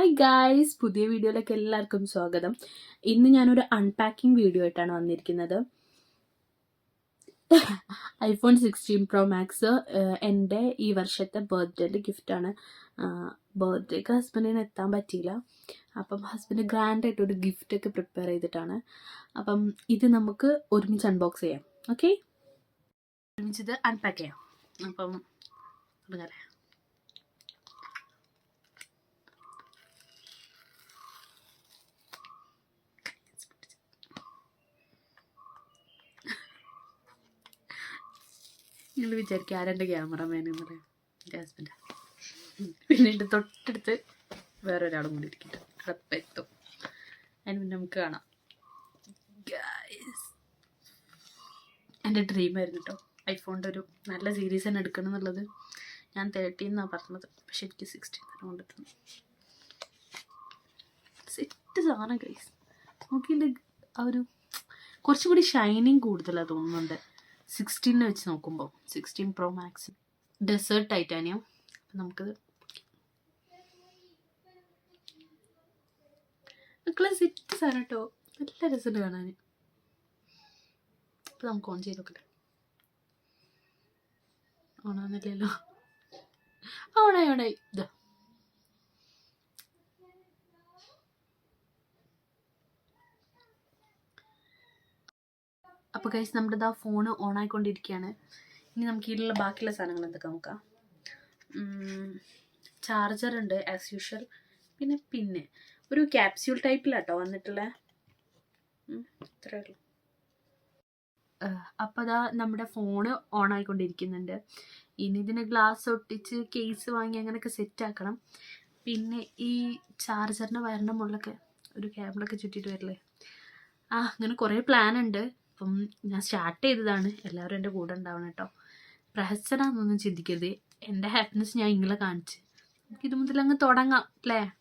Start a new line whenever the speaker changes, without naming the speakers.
Hi guys പുതിയ വീഡിയോയിലേക്ക് എല്ലാവർക്കും സ്വാഗതം. ഇന്ന് ഞാനൊരു അൺപാക്കിംഗ് വീഡിയോ ആയിട്ടാണ് വന്നിരിക്കുന്നത്. ഐഫോൺ സിക്സ്റ്റീൻ പ്രോ മാക്സ് എന്റെ ഈ വർഷത്തെ ബർത്ത്ഡേന്റെ ഗിഫ്റ്റാണ് ബർത്ത്ഡേക്ക് ഹസ്ബൻഡിന് എത്താൻ പറ്റിയില്ല. അപ്പം ഹസ്ബൻഡ് ഗ്രാൻഡായിട്ട് ഒരു ഗിഫ്റ്റൊക്കെ പ്രിപ്പയർ ചെയ്തിട്ടാണ്. അപ്പം ഇത് നമുക്ക് ഒരുമിച്ച് അൺബോക്സ് ചെയ്യാം. ഓക്കെ ഒരുമിച്ച് ഇത് അൺപാക്ക് ചെയ്യാം. അപ്പം തുടങ്ങാല്ലേ നിങ്ങൾ വിചാരിക്കും ആരെന്റെ ക്യാമറമാൻ എന്ന് പറയാം. എന്റെ ഹസ്ബൻഡ് പിന്നെ എന്റെ തൊട്ടടുത്ത് വേറൊരാളും കൂടി ഇരിക്കട്ടെ അപ്പം എത്തും. അതിന് മുന്നേ നമുക്ക് കാണാം. എന്റെ ഡ്രീമായിരുന്നു കേട്ടോ ഐഫോണിന്റെ ഒരു നല്ല സീരീസ് തന്നെ എടുക്കണം എന്നുള്ളത്. ഞാൻ തേർട്ടി എന്നാണ് പറഞ്ഞത്. പക്ഷെ എനിക്ക് സിക്സ്റ്റീൻ തന്നെ കൊണ്ടെത്തുന്നു. സെറ്റ് സാധനം ഗൈസ് നോക്കിന്റെ ആ ഒരു കുറച്ചും കൂടി ഷൈനിങ് കൂടുതലാണ് തോന്നുന്നുണ്ട്. സിക്സ്റ്റീനെ വെച്ച് നോക്കുമ്പോൾ sixteen pro max. Desert titanium. അപ്പം നമുക്കത് മക്കളെ സെറ്റ് സാധനം കേട്ടോ നല്ല രസമുണ്ട് കാണാൻ അപ്പം നമുക്ക് ഓൺ ചെയ്ത് നോക്കട്ടെ. ഓണാന്നില്ലല്ലോ ഓണായി ഓണായി. ഇതാ അപ്പോൾ കഴിച്ച് നമ്മുടെ ഇതാ ഫോൺ ഓൺ ആയിക്കൊണ്ടിരിക്കുകയാണ് ഇനി നമുക്ക് ഇതിലുള്ള ബാക്കിയുള്ള സാധനങ്ങൾ എന്തൊക്കെ നോക്കാം? ചാർജർ ഉണ്ട് ആസ് യൂഷ്വൽ പിന്നെ പിന്നെ ഒരു ക്യാപ്സ്യൂൾ ടൈപ്പിലാട്ടോ വന്നിട്ടുള്ള. ഇത്രയേ ഉള്ളൂ. അപ്പോൾ അതാ നമ്മുടെ ഫോണ് ഓൺ ആയിക്കൊണ്ടിരിക്കുന്നുണ്ട്. ഇനി ഇതിന് ഗ്ലാസ് ഒട്ടിച്ച് കേസ് വാങ്ങി അങ്ങനെയൊക്കെ സെറ്റ് ആക്കണം. പിന്നെ ഈ ചാർജറിന്റെ വയറിന്റെ മുകളിലൊക്കെ ഒരു കേബിളൊക്കെ ചുറ്റിയിട്ട് വരില്ലേ? ആ അങ്ങനെ കുറേ പ്ലാൻ ഉണ്ട്. അപ്പം ഞാൻ സ്റ്റാർട്ട് ചെയ്തതാണ്. എല്ലാവരും എന്റെ കൂടെ ഉണ്ടാവണം കേട്ടോ. പ്രഹസനാന്നൊന്നും ചിന്തിക്കരുത്. എന്റെ ഹാപ്പിനെസ് ഞാൻ ഇങ്ങളെ കാണിച്ച്. നമുക്ക് ഇത് മുതൽ അങ്ങ് തുടങ്ങാം അല്ലേ